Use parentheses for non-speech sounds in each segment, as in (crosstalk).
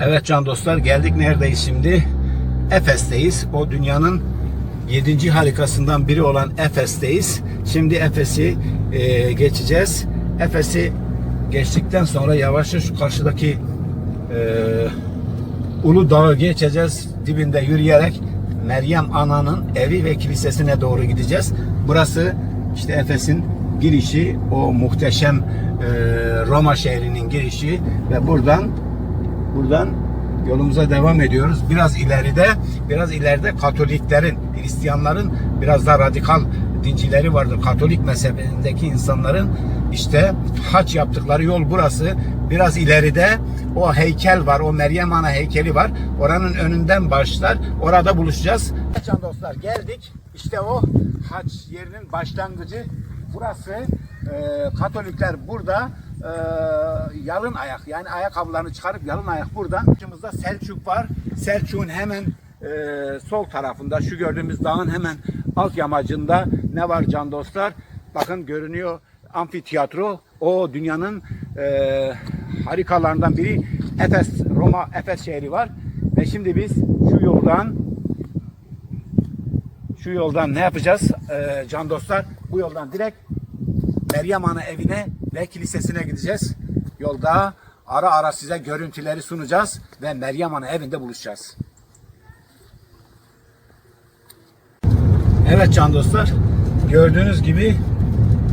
Evet can dostlar geldik neredeyiz şimdi? Efes'teyiz. O dünyanın 7. harikasından biri olan Efes'teyiz. Şimdi Efes'i e, geçeceğiz. Efes'i geçtikten sonra yavaşça şu karşıdaki e, Ulu Dağı geçeceğiz. Dibinde yürüyerek Meryem Ana'nın evi ve kilisesine doğru gideceğiz. Burası işte Efes'in girişi, o muhteşem e, Roma şehrinin girişi ve buradan buradan yolumuza devam ediyoruz. Biraz ileride, biraz ileride Katoliklerin, Hristiyanların biraz daha radikal dincileri vardır. Katolik mezhebindeki insanların işte haç yaptıkları yol burası. Biraz ileride o heykel var, o Meryem Ana heykeli var. Oranın önünden başlar. Orada buluşacağız. Can dostlar geldik. İşte o haç yerinin başlangıcı. Burası Katolikler burada e, yalın ayak yani ayakkabılarını çıkarıp yalın ayak buradan. Karşımızda Selçuk var. Selçuk'un hemen e, sol tarafında şu gördüğümüz dağın hemen alt yamacında ne var can dostlar? Bakın görünüyor amfiteyatro. O dünyanın e, harikalarından biri Efes, Roma Efes şehri var. Ve şimdi biz şu yoldan şu yoldan ne yapacağız e, can dostlar? Bu yoldan direkt Meryem Ana evine ve kilisesine gideceğiz. Yolda ara ara size görüntüleri sunacağız ve Meryem Ana evinde buluşacağız. Evet can dostlar, gördüğünüz gibi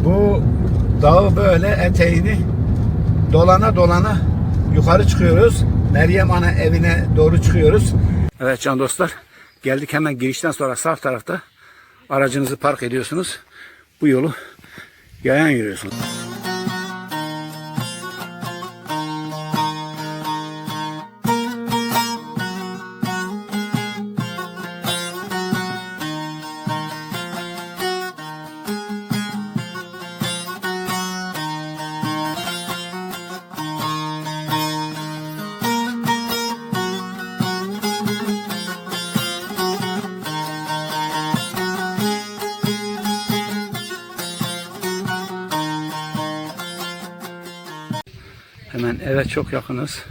bu dağı böyle eteğini dolana dolana yukarı çıkıyoruz. Meryem Ana evine doğru çıkıyoruz. Evet can dostlar, geldik hemen girişten sonra sağ tarafta aracınızı park ediyorsunuz. Bu yolu yayan yürüyorsunuz. Hemen eve çok yakınız.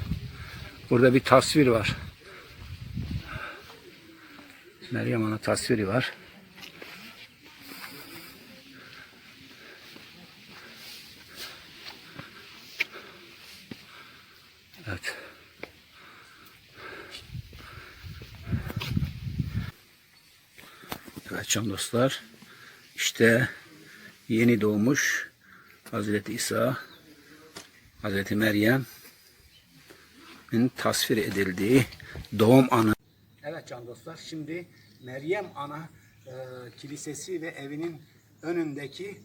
Burada bir tasvir var. Meryem Ana tasviri var. Evet. Evet can dostlar. İşte yeni doğmuş Hazreti İsa Hazreti Meryem'in tasvir edildiği doğum anı. Evet can dostlar şimdi Meryem Ana e, kilisesi ve evinin önündeki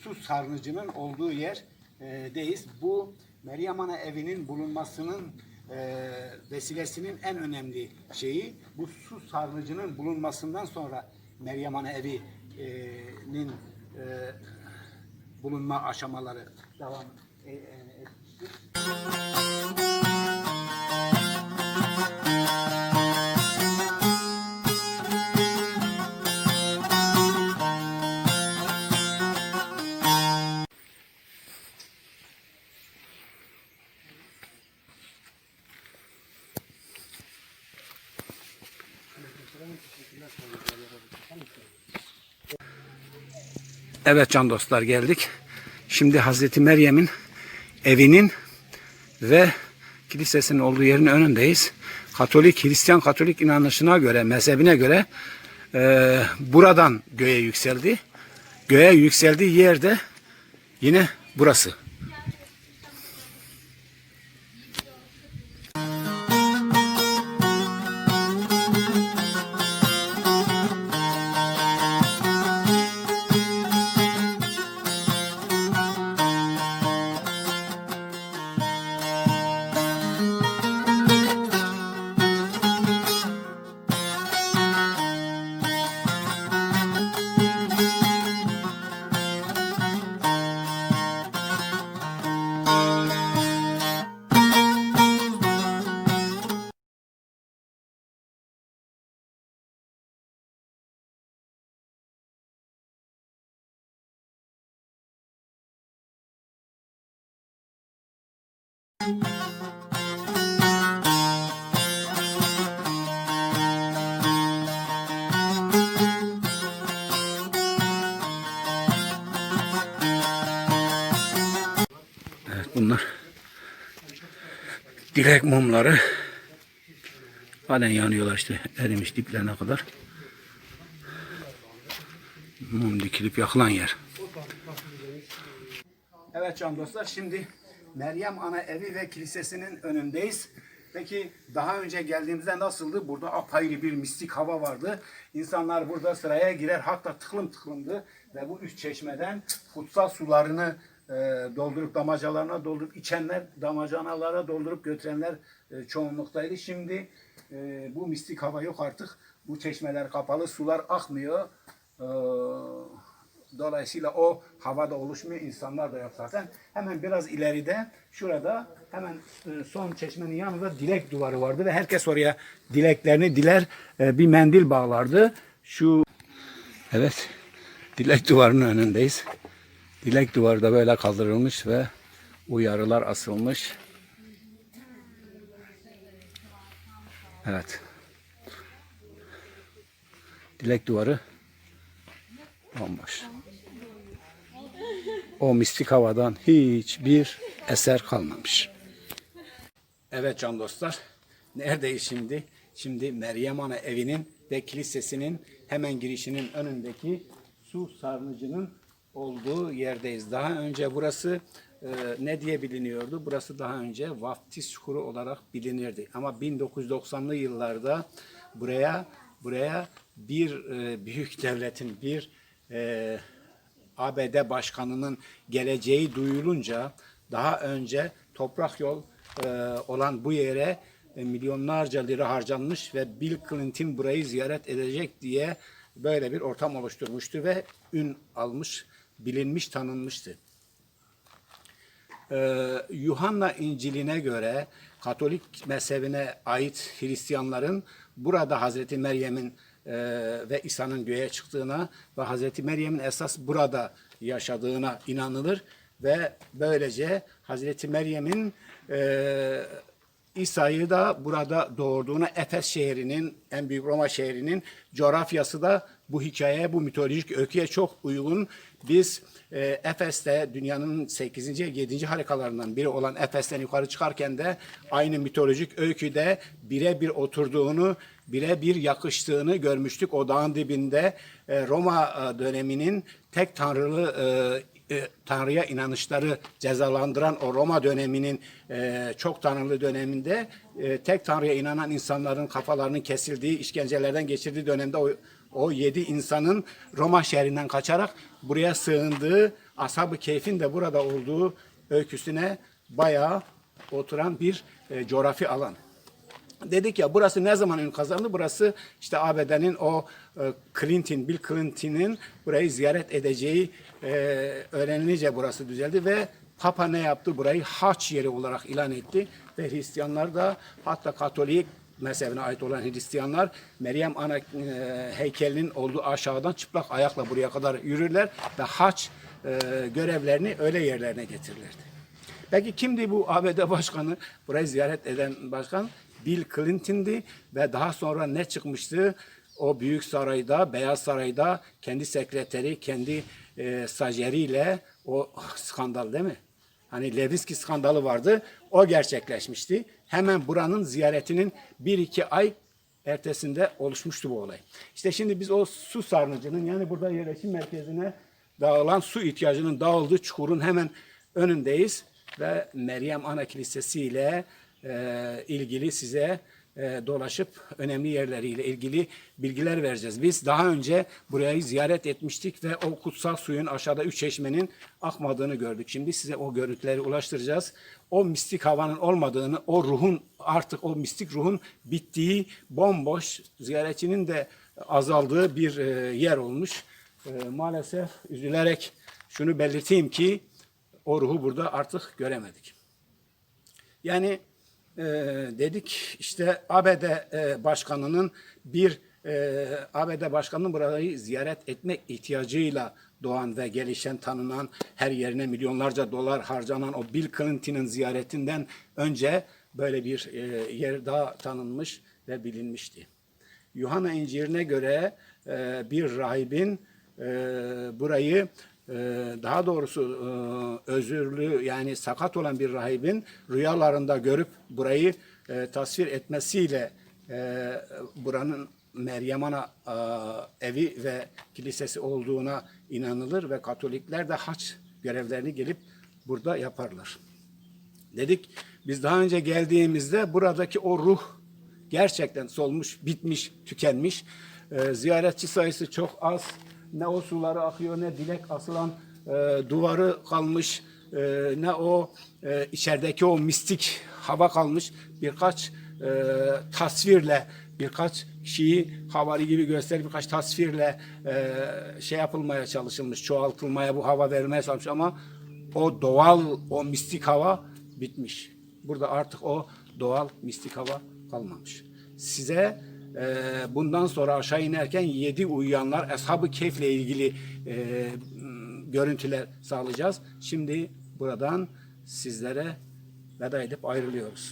su sarnıcının olduğu yerdeyiz. Bu Meryem Ana evinin bulunmasının e, vesilesinin en önemli şeyi bu su sarnıcının bulunmasından sonra Meryem Ana evinin e, bulunma aşamaları devam e, e. Evet can dostlar geldik. Şimdi Hazreti Meryem'in evinin ve kilisesinin olduğu yerin önündeyiz. Katolik, Hristiyan Katolik inanışına göre, mezhebine göre e, buradan göğe yükseldi. Göğe yükseldiği yerde yine burası. bunlar. Dilek mumları halen yanıyorlar işte erimiş diplerine kadar. Mum dikilip yakılan yer. Evet can dostlar şimdi Meryem Ana Evi ve Kilisesi'nin önündeyiz. Peki daha önce geldiğimizde nasıldı? Burada apayrı bir mistik hava vardı. İnsanlar burada sıraya girer hatta tıklım tıklımdı. Ve bu üç çeşmeden kutsal sularını e, doldurup damacalarına doldurup içenler damacanalara doldurup götürenler e, çoğunluktaydı. Şimdi e, bu mistik hava yok artık. Bu çeşmeler kapalı, sular akmıyor. E, Dolayısıyla o havada oluşmuyor, insanlar da yok zaten. Hemen biraz ileride, şurada hemen e, son çeşmenin yanında dilek duvarı vardı ve herkes oraya dileklerini diler, e, bir mendil bağlardı. Şu, evet, dilek duvarının önündeyiz. Dilek duvarı da böyle kaldırılmış ve uyarılar asılmış. Evet. Dilek duvarı bomboş. O mistik havadan hiçbir eser kalmamış. Evet can dostlar. Neredeyiz şimdi? Şimdi Meryem Ana evinin ve kilisesinin hemen girişinin önündeki su sarnıcının olduğu yerdeyiz. Daha önce burası e, ne diye biliniyordu? Burası daha önce vaftiz çukuru olarak bilinirdi. Ama 1990'lı yıllarda buraya buraya bir e, büyük devletin bir e, ABD başkanının geleceği duyulunca daha önce toprak yol e, olan bu yere e, milyonlarca lira harcanmış ve Bill Clinton burayı ziyaret edecek diye böyle bir ortam oluşturmuştu ve ün almış, bilinmiş, tanınmıştı. Ee, Yuhanna İncil'ine göre Katolik mezhebine ait Hristiyanların burada Hazreti Meryem'in e, ve İsa'nın göğe çıktığına ve Hazreti Meryem'in esas burada yaşadığına inanılır ve böylece Hazreti Meryem'in e, İsa'yı da burada doğurduğuna Efes şehrinin, en büyük Roma şehrinin coğrafyası da bu hikayeye, bu mitolojik öyküye çok uygun. Biz e, Efes'te dünyanın 8. 7. harikalarından biri olan Efes'ten yukarı çıkarken de aynı mitolojik öyküde birebir oturduğunu, birebir yakıştığını görmüştük. O dağın dibinde e, Roma e, döneminin tek tanrılı e, Tanrı'ya inanışları cezalandıran o Roma döneminin çok tanrılı döneminde tek Tanrı'ya inanan insanların kafalarının kesildiği, işkencelerden geçirdiği dönemde o, o yedi insanın Roma şehrinden kaçarak buraya sığındığı, Ashab-ı Keyf'in de burada olduğu öyküsüne bayağı oturan bir e, coğrafi alan. Dedik ya burası ne zaman ün kazandı? Burası işte ABD'nin o e, Clinton, Bill Clinton'ın burayı ziyaret edeceği e, öğrenilince burası düzeldi ve Papa ne yaptı? Burayı haç yeri olarak ilan etti ve Hristiyanlar da hatta Katolik mezhebine ait olan Hristiyanlar Meryem Ana e, heykelinin olduğu aşağıdan çıplak ayakla buraya kadar yürürler ve haç görevlerini öyle yerlerine getirirlerdi. Peki kimdi bu ABD başkanı? Burayı ziyaret eden başkan Bill Clinton'di ve daha sonra ne çıkmıştı? O büyük sarayda, Beyaz Saray'da kendi sekreteri, kendi e, stajyeriyle o (laughs) skandal değil mi? Hani Levinsky skandalı vardı. O gerçekleşmişti. Hemen buranın ziyaretinin bir iki ay ertesinde oluşmuştu bu olay. İşte şimdi biz o su sarnıcının yani burada yerleşim merkezine dağılan su ihtiyacının dağıldığı çukurun hemen önündeyiz ve Meryem Ana Kilisesi ile e, ilgili size e, dolaşıp önemli yerleriyle ilgili bilgiler vereceğiz. Biz daha önce burayı ziyaret etmiştik ve o kutsal suyun aşağıda üç çeşmenin akmadığını gördük. Şimdi size o görüntüleri ulaştıracağız. O mistik havanın olmadığını, o ruhun artık o mistik ruhun bittiği, bomboş, ziyaretçinin de azaldığı bir e, yer olmuş. Maalesef üzülerek şunu belirteyim ki o ruhu burada artık göremedik. Yani e, dedik işte ABD e, başkanının bir e, ABD başkanının burayı ziyaret etmek ihtiyacıyla doğan ve gelişen tanınan her yerine milyonlarca dolar harcanan o Bill Clinton'ın ziyaretinden önce böyle bir e, yer daha tanınmış ve bilinmişti. Yuhanna İncil'ine göre e, bir rahibin e, burayı daha doğrusu e, özürlü yani sakat olan bir rahibin rüyalarında görüp burayı e, tasvir etmesiyle e, buranın Meryem Ana evi ve kilisesi olduğuna inanılır ve Katolikler de haç görevlerini gelip burada yaparlar. Dedik biz daha önce geldiğimizde buradaki o ruh gerçekten solmuş, bitmiş, tükenmiş. Ee, ziyaretçi sayısı çok az. Ne o suları akıyor ne dilek asılan e, duvarı kalmış. e, ne o e, içerideki o mistik hava kalmış. Birkaç e, tasvirle birkaç kişiyi havari gibi gösterip birkaç tasvirle e, şey yapılmaya çalışılmış, çoğaltılmaya bu hava verilmeye çalışılmış ama o doğal, o mistik hava bitmiş. Burada artık o doğal mistik hava kalmamış. Size e, bundan sonra aşağı inerken yedi uyuyanlar, Ashab-ı Kehf'le ilgili e, görüntüler sağlayacağız. Şimdi buradan sizlere veda edip ayrılıyoruz.